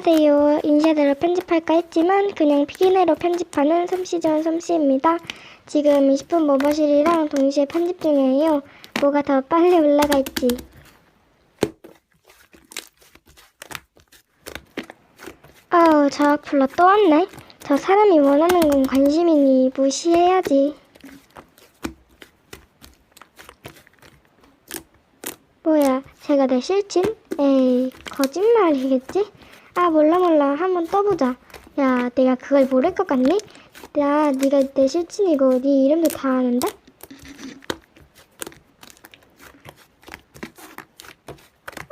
안녕하세요. 인쇄대로 편집할까 했지만 그냥 피기내로 편집하는 솜씨전 솜씨입니다. 지금 20분 모버실이랑 동시에 편집 중이에요. 뭐가 더 빨리 올라갈지. 아우, 저 악플러 또 왔네. 저 사람이 원하는 건 관심이니 무시해야지. 뭐야, 제가 내 실친? 에이, 거짓말이겠지? 아, 몰라 몰라. 한번 떠보자. 야, 내가 그걸 모를 것 같니? 야, 네가 내 실친이고 네 이름도 다 아는데?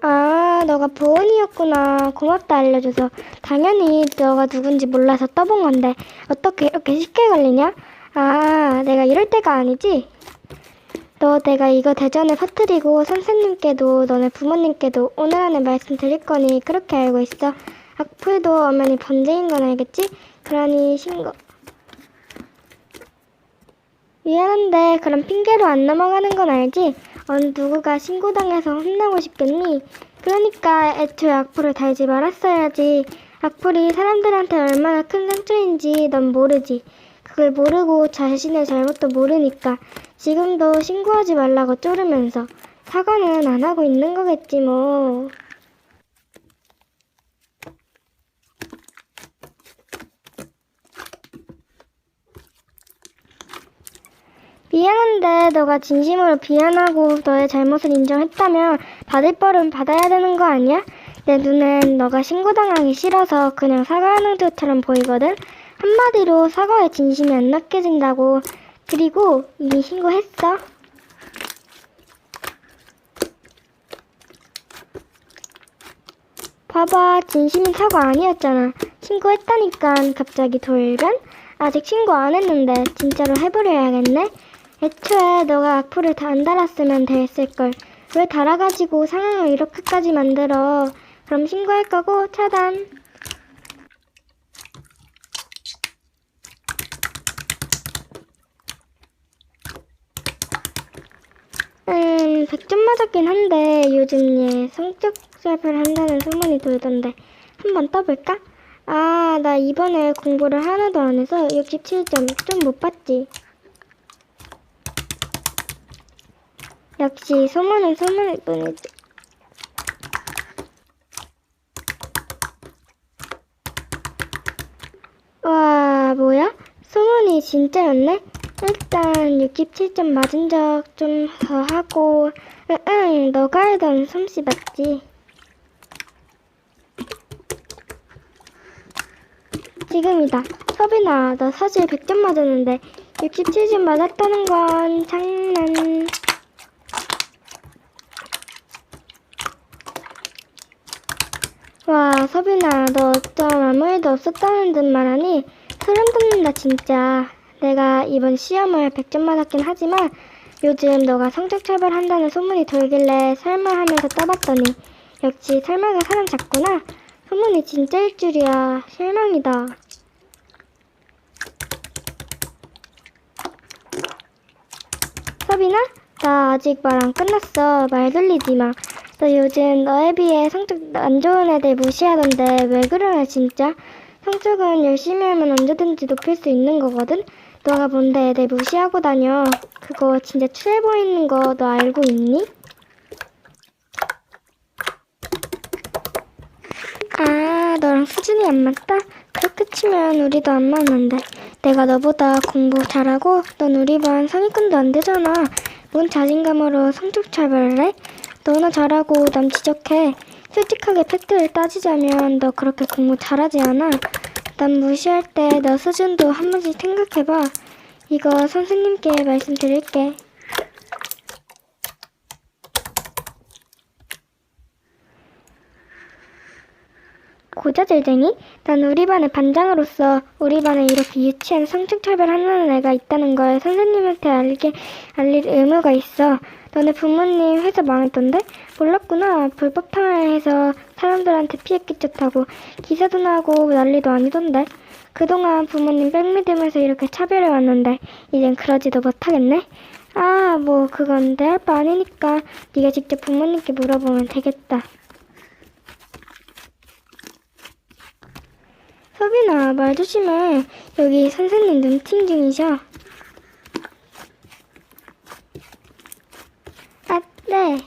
아, 너가 보은이었구나. 고맙다 알려줘서. 당연히 너가 누군지 몰라서 떠본 건데 어떻게 이렇게 쉽게 걸리냐? 아, 내가 이럴 때가 아니지? 너 내가 이거 대전에 퍼뜨리고 선생님께도 너네 부모님께도 오늘 안에 말씀드릴 거니 그렇게 알고 있어. 악플도 엄연히 번제인 건 알겠지? 그러니 신고. 미안한데 그럼 핑계로 안 넘어가는 건 알지? 어느 누구가 신고당해서 혼나고 싶겠니? 그러니까 애초에 악플을 달지 말았어야지. 악플이 사람들한테 얼마나 큰 상처인지 넌 모르지. 그걸 모르고 자신의 잘못도 모르니까 지금도 신고하지 말라고 쪼르면서 사과는 안 하고 있는 거겠지 뭐. 미안한데 너가 진심으로 비난하고 너의 잘못을 인정했다면 받을 벌은 받아야 되는 거 아니야? 내 눈엔 너가 신고당하기 싫어서 그냥 사과하는 것처럼 보이거든? 한마디로 사과의 진심이 안 느껴진다고. 그리고 이미 신고했어. 봐봐, 진심인 사과 아니었잖아. 신고했다니까 갑자기 돌변? 아직 신고 안 했는데 진짜로 해버려야겠네? 애초에 너가 악플을 다 안 달았으면 됐을걸. 왜 달아가지고 상황을 이렇게까지 만들어? 그럼 신고할 거고 차단. 음, 100점 맞았긴 한데 요즘 얘 성적 수업을 한다는 소문이 돌던데 한번 떠볼까? 아, 나 이번에 공부를 하나도 안 해서 67점 좀 못 봤지. 역시 소문은 소문일 뿐이지. 와, 뭐야? 소문이 진짜였네? 일단 67점 맞은 적 좀 더 하고, 응, 응, 너가 알던 솜씨 맞지? 지금이다. 서빈아, 너 사실 100점 맞았는데 67점 맞았다는 건 장난. 와, 서빈아, 너 어쩜 아무 일도 없었다는 듯 말하니 소름 돋는다, 진짜. 내가 이번 시험을 100점 맞았긴 하지만 요즘 너가 성적 차별한다는 소문이 돌길래 설마 하면서 떠봤더니 역시 설마가 사람 잡구나. 소문이 진짜일 줄이야. 실망이다. 서빈아? 나 아직 말 안 끝났어. 말 돌리지 마. 너 요즘 너에 비해 성적 안 좋은 애들 무시하던데 왜 그러냐 진짜? 성적은 열심히 하면 언제든지 높일 수 있는 거거든? 너가 뭔데 애들 무시하고 다녀. 그거 진짜 추해 보이는 거 너 알고 있니? 아, 너랑 수준이 안 맞다? 그렇게 치면 우리도 안 맞는데. 내가 너보다 공부 잘하고 넌 우리 반 상위권도 안 되잖아. 뭔 자신감으로 성적 차별을 해? 너나 잘하고 남 지적해. 솔직하게 팩트를 따지자면 너 그렇게 공부 잘하지 않아. 남 무시할 때 너 수준도 한 번씩 생각해봐. 이거 선생님께 말씀드릴게. 고자질쟁이? 난 우리 반의 반장으로서 우리 반에 이렇게 유치한 성적차별 하는 애가 있다는 걸 선생님한테 알게 알릴 의무가 있어. 너네 부모님 회사 망했던데? 몰랐구나. 불법 탕화해서 사람들한테 피해 끼쳤다고 기사도 나고 난리도 아니던데. 그동안 부모님 백 믿으면서 이렇게 차별해 왔는데 이젠 그러지도 못하겠네. 아, 뭐 그건 내 할 바 아니니까 네가 직접 부모님께 물어보면 되겠다. 서빈아, 말 조심해. 여기 선생님 눈팅 중이셔. 아, 네.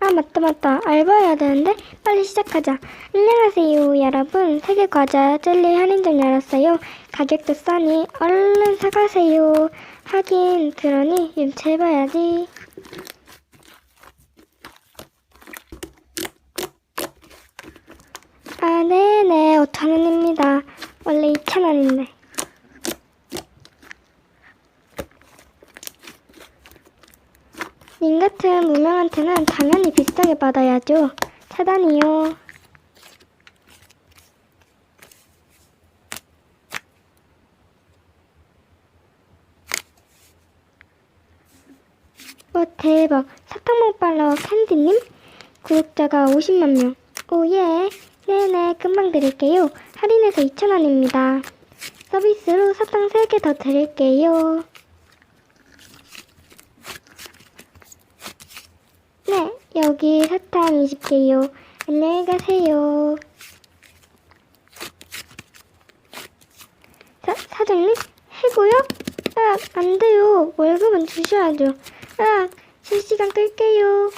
아, 맞다, 맞다. 알바해야 되는데 빨리 시작하자. 안녕하세요, 여러분. 세계 과자 젤리 할인점 열었어요. 가격도 싸니 얼른 사가세요. 하긴 그러니 윤체해봐야지. 아, 네네. 5천원입니다. 원래 2천원인데. 님 같은 무명한테는 당연히 비싸게 받아야죠. 차단이요. 와 대박. 사탕먹 팔로워 캔디님? 구독자가 50만 명. 오예. 네네 금방 드릴게요. 할인해서 2,000원입니다. 서비스로 사탕 3개 더 드릴게요. 네, 여기 사탕 20개요. 안녕히 가세요. 사, 사장님? 해고요? 아, 안 돼요. 월급은 주셔야죠. 아, 실시간 끌게요.